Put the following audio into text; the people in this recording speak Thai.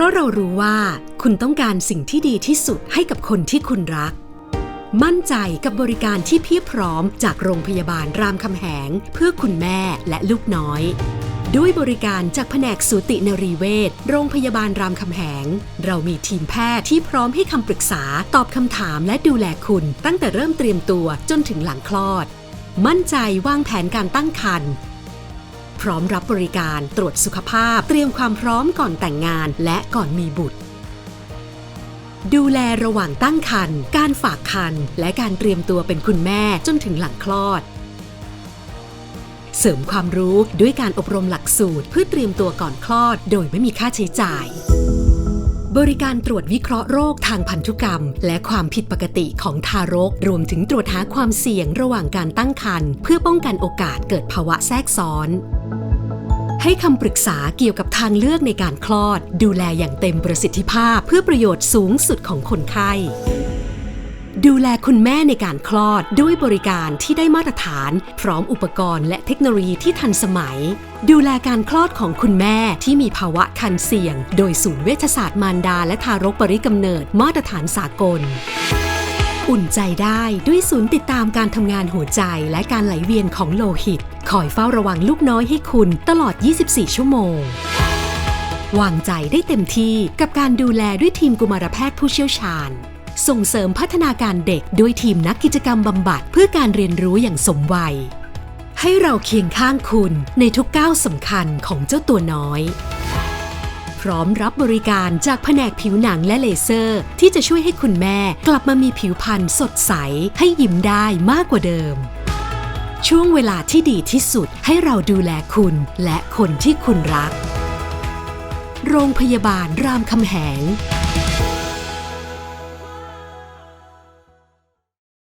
ราะเรารู้ว่าคุณต้องการสิ่งที่ดีที่สุดให้กับคนที่คุณรัก มั่นใจกับบริการที่เพียบพร้อมจากโรงพยาบาลรามคำแหง เพื่อคุณแม่และลูกน้อย ด้วยบริการจากแผนกสูตินรีเวชโรงพยาบาลรามคำแหง เรามีทีมแพทย์ที่พร้อมให้คำปรึกษาตอบคำถามและดูแลคุณ ตั้งแต่เริ่มเตรียมตัวจนถึงหลังคลอด มั่นใจวางแผนการตั้งครรภ์ พร้อมรับบริการตรวจสุขภาพ เตรียมความพร้อมก่อนแต่งงานและก่อนมีบุตร ดูแลระหว่างตั้งครรภ์การฝากครรภ์และการเตรียมตัวเป็นคุณแม่จนถึงหลังคลอด เสริมความรู้ด้วยการอบรมหลักสูตร เพื่อเตรียมตัวก่อนคลอด โดยไม่มีค่าใช้จ่ายบริการตรวจวิเคราะห์โรคทางพันธุกรรม และความผิดปกติของทารก รวมถึงตรวจหาความเสี่ยงระหว่างการตั้งครรภ์เพื่อป้องกันโอกาสเกิดภาวะแทรกซ้อน ให้คำปรึกษาเกี่ยวกับทางเลือกในการคลอด ดูแลอย่างเต็มประสิทธิภาพเพื่อประโยชน์สูงสุดของคนไข้ ดูแลคุณแม่ในการคลอดด้วยบริการที่ได้มาตรฐาน พร้อมอุปกรณ์และเทคโนโลยีที่ทันสมัย ดูแลการคลอดของคุณแม่ที่มีภาวะคันเสี่ยง โดยศูนย์เวชศาสตร์มารดาและทารกปริกำเนิดมาตรฐานสากล อุ่นใจได้ด้วยศูนย์ติดตามการทำงานหัวใจและการไหลเวียนของโลหิต คอยเฝ้าระวังลูกน้อยให้คุณตลอด 24 ชั่วโมง วางใจได้เต็มที่กับการดูแลด้วยทีมกุมารแพทย์ผู้เชี่ยวชาญ ส่งเสริมพัฒนาการเด็กด้วยทีมนักกิจกรรมบำบัดเพื่อการเรียนรู้อย่างสมวัย ให้เราเคียงข้างคุณในทุกก้าวสำคัญของเจ้าตัวน้อย พร้อมรับบริการจากแผนกผิวหนังและเลเซอร์ ที่จะช่วยให้คุณแม่กลับมามีผิวพรรณสดใส ให้ยิ้มได้มากกว่าเดิม ช่วงเวลาที่ดีที่สุดให้เราดูแลคุณและคนที่คุณรัก โรงพยาบาลรามคำแหง